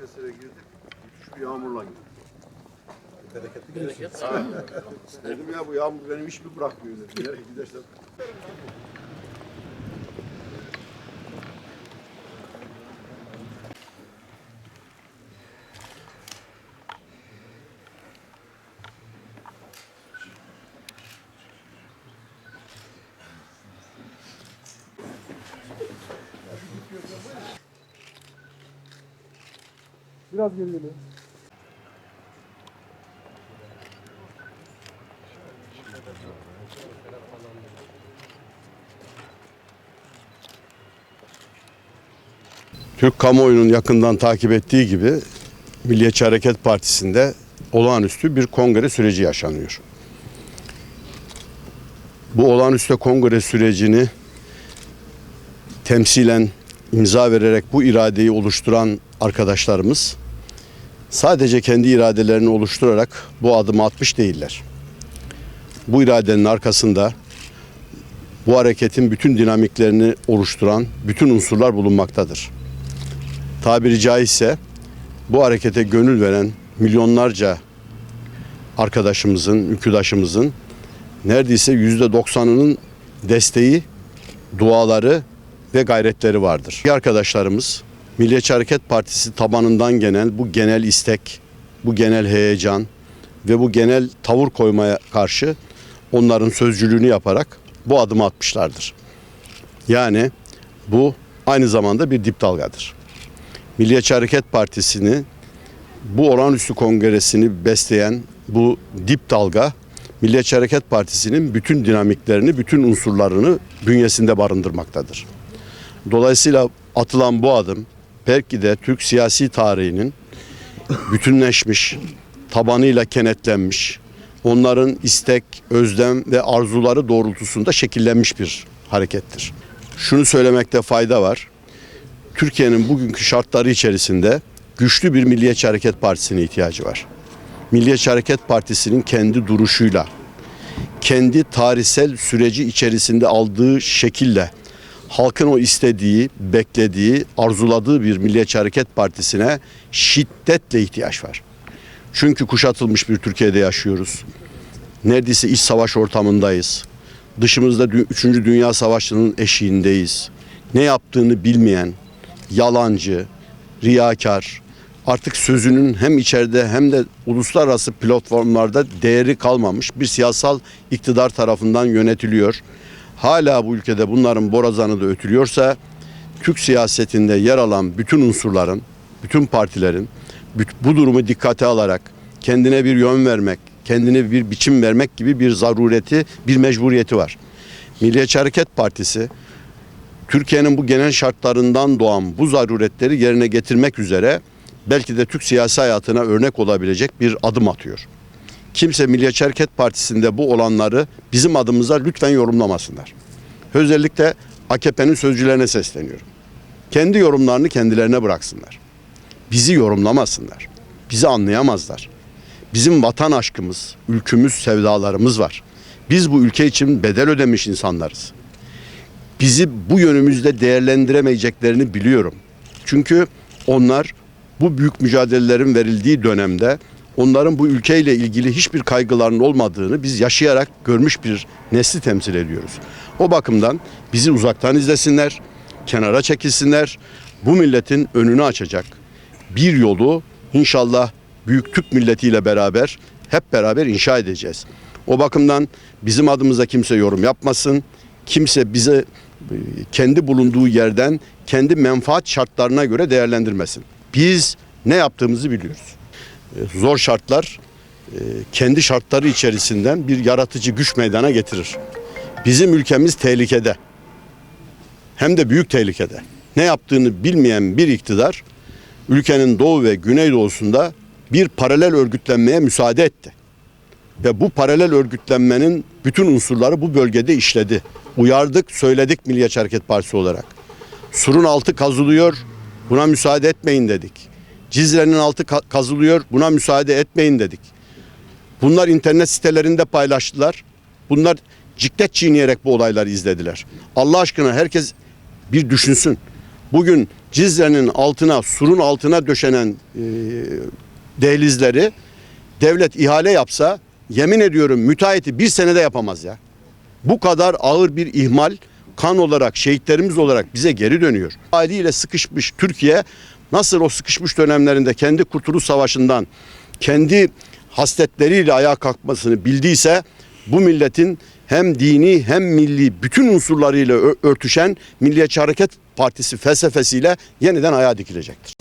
Balıkesir'e girdik. Müthiş bir yağmurla girdik. Bereket. Ha. Dedim ya bu yağmur benim hiç mi bırakmıyor dedim. Nereye gidersem. Biraz geri geliyor. Türk kamuoyunun yakından takip ettiği gibi Milliyetçi Hareket Partisi'nde olağanüstü bir kongre süreci yaşanıyor. Bu olağanüstü kongre sürecini temsilen imza vererek bu iradeyi oluşturan arkadaşlarımız sadece kendi iradelerini oluşturarak bu adımı atmış değiller. Bu iradenin arkasında bu hareketin bütün dinamiklerini oluşturan bütün unsurlar bulunmaktadır tabiri caizse bu harekete gönül veren milyonlarca arkadaşımızın, ülküdaşımızın neredeyse yüzde doksanının desteği, duaları ve gayretleri vardır. Arkadaşlarımız Milliyetçi Hareket Partisi tabanından gelen bu genel istek, bu genel heyecan ve bu genel tavır koymaya karşı onların sözcülüğünü yaparak bu adımı atmışlardır. Yani bu aynı zamanda bir dip dalgadır. Milliyetçi Hareket Partisi'ni bu olağanüstü kongresini besleyen bu dip dalga Milliyetçi Hareket Partisi'nin bütün dinamiklerini, bütün unsurlarını bünyesinde barındırmaktadır. Dolayısıyla atılan bu adım belki de Türk siyasi tarihinin bütünleşmiş, tabanıyla kenetlenmiş, onların istek, özlem ve arzuları doğrultusunda şekillenmiş bir harekettir. Şunu söylemekte fayda var. Türkiye'nin bugünkü şartları içerisinde güçlü bir Milliyetçi Hareket Partisi'ne ihtiyacı var. Milliyetçi Hareket Partisi'nin kendi duruşuyla, kendi tarihsel süreci içerisinde aldığı şekille halkın o istediği, beklediği, arzuladığı bir Milliyetçi Hareket Partisi'ne şiddetle ihtiyaç var. Çünkü kuşatılmış bir Türkiye'de yaşıyoruz. Neredeyse iç savaş ortamındayız. Dışımızda 3. Dünya Savaşı'nın eşiğindeyiz. Ne yaptığını bilmeyen, yalancı, riyakar, artık sözünün hem içeride hem de uluslararası platformlarda değeri kalmamış bir siyasal iktidar tarafından yönetiliyor. Hala bu ülkede bunların borazanı da ötülüyorsa Türk siyasetinde yer alan bütün unsurların, bütün partilerin bu durumu dikkate alarak kendine bir yön vermek, kendine bir biçim vermek gibi bir zarureti, bir mecburiyeti var. Milliyetçi Hareket Partisi Türkiye'nin bu genel şartlarından doğan bu zaruretleri yerine getirmek üzere belki de Türk siyasi hayatına örnek olabilecek bir adım atıyor. Kimse Milliyetçi Hareket Partisi'nde bu olanları bizim adımıza lütfen yorumlamasınlar. Özellikle AKP'nin sözcülerine sesleniyorum. Kendi yorumlarını kendilerine bıraksınlar. Bizi yorumlamasınlar. Bizi anlayamazlar. Bizim vatan aşkımız, ülkümüz, sevdalarımız var. Biz bu ülke için bedel ödemiş insanlarız bizi bu yönümüzde değerlendiremeyeceklerini biliyorum. Çünkü onlar bu büyük mücadelelerin verildiği dönemde onların bu ülkeyle ilgili hiçbir kaygılarının olmadığını biz yaşayarak görmüş bir nesli temsil ediyoruz. O bakımdan bizi uzaktan izlesinler, kenara çekilsinler. Bu milletin önünü açacak bir yolu inşallah büyük Türk milletiyle beraber hep beraber inşa edeceğiz. O bakımdan bizim adımıza kimse yorum yapmasın. Kimse bize kendi bulunduğu yerden kendi menfaat şartlarına göre değerlendirmesin. Biz ne yaptığımızı biliyoruz. E, Zor şartlar e, kendi şartları içerisinden bir yaratıcı güç meydana getirir. Bizim ülkemiz tehlikede. Hem de büyük tehlikede. Ne yaptığını bilmeyen bir iktidar ülkenin doğu ve güneydoğusunda bir paralel örgütlenmeye müsaade etti. Ve bu paralel örgütlenmenin bütün unsurları bu bölgede işledi. Uyardık, söyledik Milliyetçi Hareket Partisi olarak. Surun altı kazılıyor, buna müsaade etmeyin dedik. Cizre'nin altı ka- kazılıyor, buna müsaade etmeyin dedik. Bunlar internet sitelerinde paylaştılar. Bunlar ciklet çiğneyerek bu olayları izlediler. Allah aşkına herkes bir düşünsün. bugün Cizre'nin altına, surun altına döşenen e, dehlizleri devlet ihale yapsa yemin ediyorum müteahhiti bir senede yapamaz ya. Bu kadar ağır bir ihmal kan olarak, şehitlerimiz olarak bize geri dönüyor. Haliyle sıkışmış Türkiye nasıl o sıkışmış dönemlerinde kendi Kurtuluş Savaşı'ndan kendi hasletleriyle ayağa kalkmasını bildiyse bu milletin hem dini hem milli bütün unsurlarıyla örtüşen Milliyetçi Hareket Partisi felsefesiyle yeniden ayağa dikilecektir.